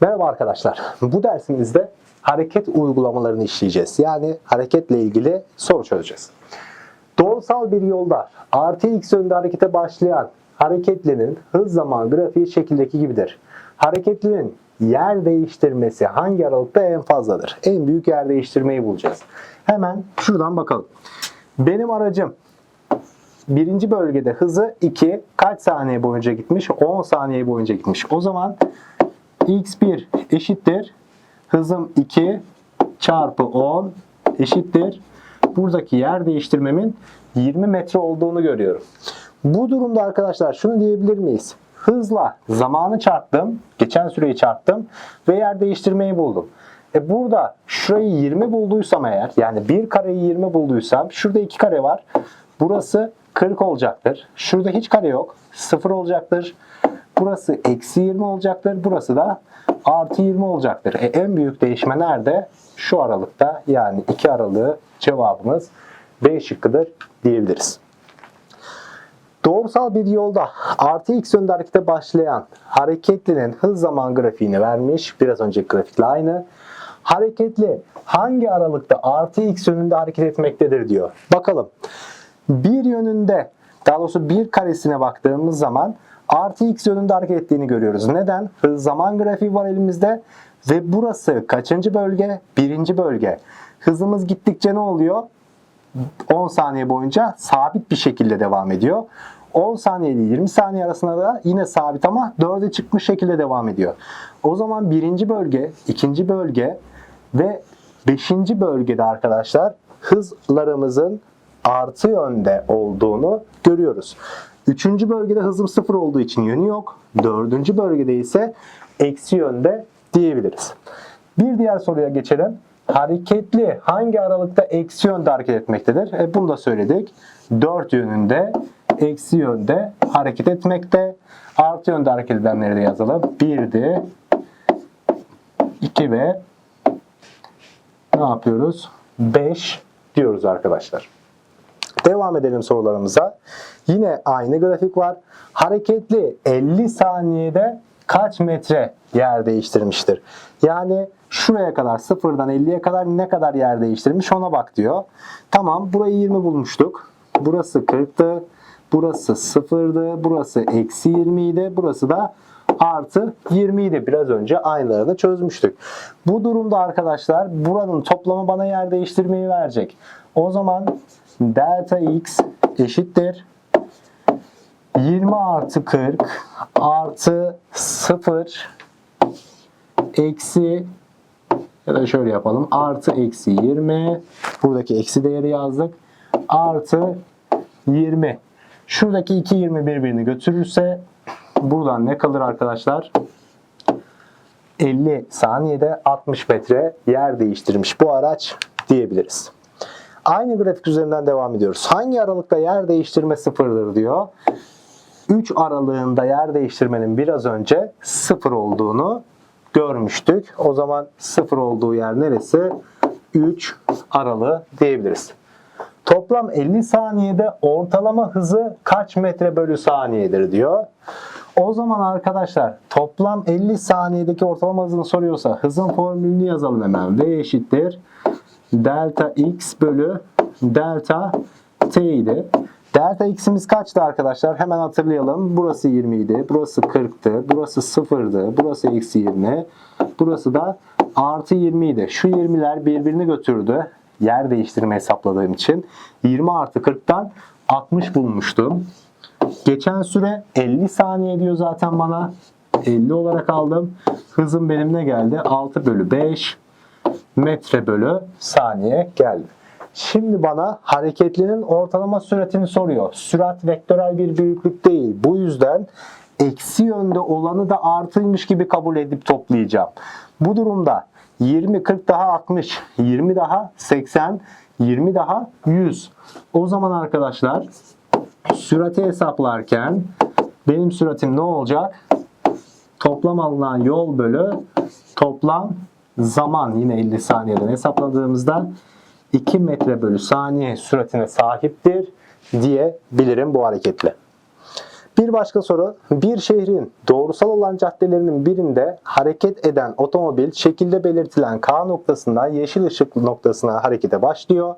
Merhaba arkadaşlar. Bu dersimizde hareket uygulamalarını işleyeceğiz. Yani hareketle ilgili soru çözeceğiz. Doğrusal bir yolda artı x yönünde harekete başlayan hareketlinin hız zaman grafiği şekildeki gibidir. Hareketlinin yer değiştirmesi hangi aralıkta en fazladır? En büyük yer değiştirmeyi bulacağız. Hemen şuradan bakalım. Benim aracım birinci bölgede hızı 2 kaç saniye boyunca gitmiş? 10 saniye boyunca gitmiş. O zaman x1 eşittir. Hızım 2 çarpı 10 eşittir. Buradaki yer değiştirmemin 20 metre olduğunu görüyorum. Bu durumda arkadaşlar şunu diyebilir miyiz? Hızla zamanı çarptım, geçen süreyi çarptım ve yer değiştirmeyi buldum. E burada şurayı 20 bulduysam eğer, yani bir kareyi 20 bulduysam, şurada iki kare var. Burası 40 olacaktır. Şurada hiç kare yok. 0 olacaktır. Burası eksi 20 olacaktır. Burası da artı 20 olacaktır. E, en büyük değişme nerede? Şu aralıkta yani 2 aralığı cevabımız B şıkkıdır diyebiliriz. Doğrusal bir yolda artı x yönde harekete başlayan hareketlinin hız zaman grafiğini vermiş. Biraz önceki grafikle aynı. Hareketli hangi aralıkta artı x yönünde hareket etmektedir diyor. Bakalım. Bir yönünde daha doğrusu bir karesine baktığımız zaman artı x yönünde hareket ettiğini görüyoruz. Neden? Hız zaman grafiği var elimizde ve burası kaçıncı bölge? Birinci bölge. Hızımız gittikçe ne oluyor? 10 saniye boyunca sabit bir şekilde devam ediyor. 10 saniye ile 20 saniye arasında da yine sabit ama 4'e çıkmış şekilde devam ediyor. O zaman birinci bölge, ikinci bölge ve beşinci bölgede arkadaşlar hızlarımızın artı yönde olduğunu görüyoruz. Üçüncü bölgede hızım sıfır olduğu için yönü yok. Dördüncü bölgede ise eksi yönde diyebiliriz. Bir diğer soruya geçelim. Hareketli hangi aralıkta eksi yönde hareket etmektedir? E, bunu da söyledik. 4 yönünde eksi yönde hareket etmekte. Artı yönde hareket edenleri de yazalım. 1'di. 2 ve ne yapıyoruz? 5 diyoruz arkadaşlar. Devam edelim sorularımıza. Yine aynı grafik var. Hareketli 50 saniyede kaç metre yer değiştirmiştir? Yani şuraya kadar sıfırdan 50'ye kadar ne kadar yer değiştirmiş ona bak diyor. Tamam burayı 20 bulmuştuk. Burası 40'tı. Burası 0'dı. Burası eksi 20 idi. Burası da artı 20 idi. Biraz önce aynılarını çözmüştük. Bu durumda arkadaşlar buranın toplamı bana yer değiştirmeyi verecek. O zaman delta x eşittir 20 artı 40 artı 0 eksi ya da şöyle yapalım. Artı eksi 20. Buradaki eksi değeri yazdık. Artı 20. Şuradaki 2 20 birbirini götürürse buradan ne kalır arkadaşlar? 50 saniyede 60 metre yer değiştirmiş bu araç diyebiliriz. Aynı grafik üzerinden devam ediyoruz. Hangi aralıkta yer değiştirme sıfırdır diyor. 3 aralığında yer değiştirmenin biraz önce sıfır olduğunu görmüştük. O zaman sıfır olduğu yer neresi? 3 aralığı diyebiliriz. Toplam 50 saniyede ortalama hızı kaç metre bölü saniyedir diyor. O zaman arkadaşlar toplam 50 saniyedeki ortalama hızını soruyorsa hızın formülünü yazalım hemen. V eşittir delta x bölü delta t idi. Delta x'imiz kaçtı arkadaşlar? Hemen hatırlayalım. Burası 20 idi. Burası 40'tı. Burası 0'dı. Burası eksi 20. Burası da artı 20 idi. Şu 20'ler birbirini götürdü. Yer değiştirme hesapladığım için. 20 artı 40'tan 60 bulmuştum. Geçen süre 50 saniye diyor zaten bana. 50 olarak aldım. Hızım benim ne geldi? 6 bölü 5 metre bölü saniye geldi. Şimdi bana hareketlinin ortalama süratini soruyor. Sürat vektörel bir büyüklük değil. Bu yüzden eksi yönde olanı da artıymış gibi kabul edip toplayacağım. Bu durumda 20, 40 daha 60, 20 daha 80, 20 daha 100. O zaman arkadaşlar sürati hesaplarken benim süratim ne olacak? Toplam alınan yol bölü toplam zaman yine 50 saniyeden hesapladığımızda 2 metre bölü saniye süratine sahiptir diyebilirim bu hareketle. Bir başka soru. Bir şehrin doğrusal olan caddelerinin birinde hareket eden otomobil şekilde belirtilen K noktasından yeşil ışık noktasına harekete başlıyor.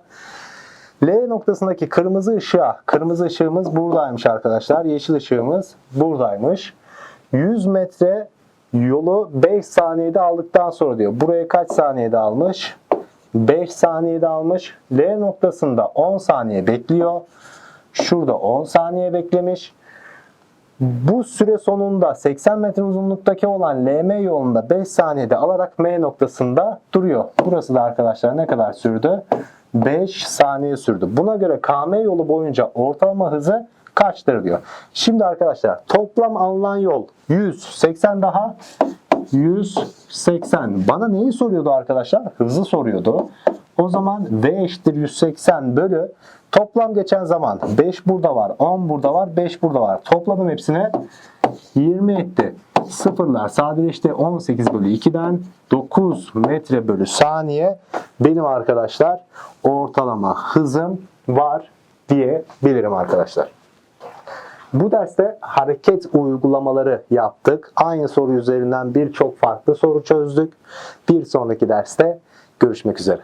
L noktasındaki kırmızı ışığa, kırmızı ışığımız buradaymış arkadaşlar. Yeşil ışığımız buradaymış. 100 metre yolu 5 saniyede aldıktan sonra diyor. Buraya kaç saniyede almış? 5 saniyede almış. L noktasında 10 saniye bekliyor. Şurada 10 saniye beklemiş. Bu süre sonunda 80 metre uzunluktaki olan LM yolunda 5 saniyede alarak M noktasında duruyor. Burası da arkadaşlar ne kadar sürdü? 5 saniye sürdü. Buna göre KM yolu boyunca ortalama hızı kaçtır diyor. Şimdi arkadaşlar toplam alınan yol 180 daha 180. Bana neyi soruyordu arkadaşlar? Hızı soruyordu. O zaman V eşittir 180 bölü toplam geçen zaman 5 burada var, 10 burada var, 5 burada var. Topladım hepsine 20 etti. Sıfırlar sadeleşti 18 bölü 2'den 9 metre bölü saniye benim arkadaşlar ortalama hızım var diyebilirim arkadaşlar. Bu derste hareket uygulamaları yaptık. Aynı soru üzerinden birçok farklı soru çözdük. Bir sonraki derste görüşmek üzere.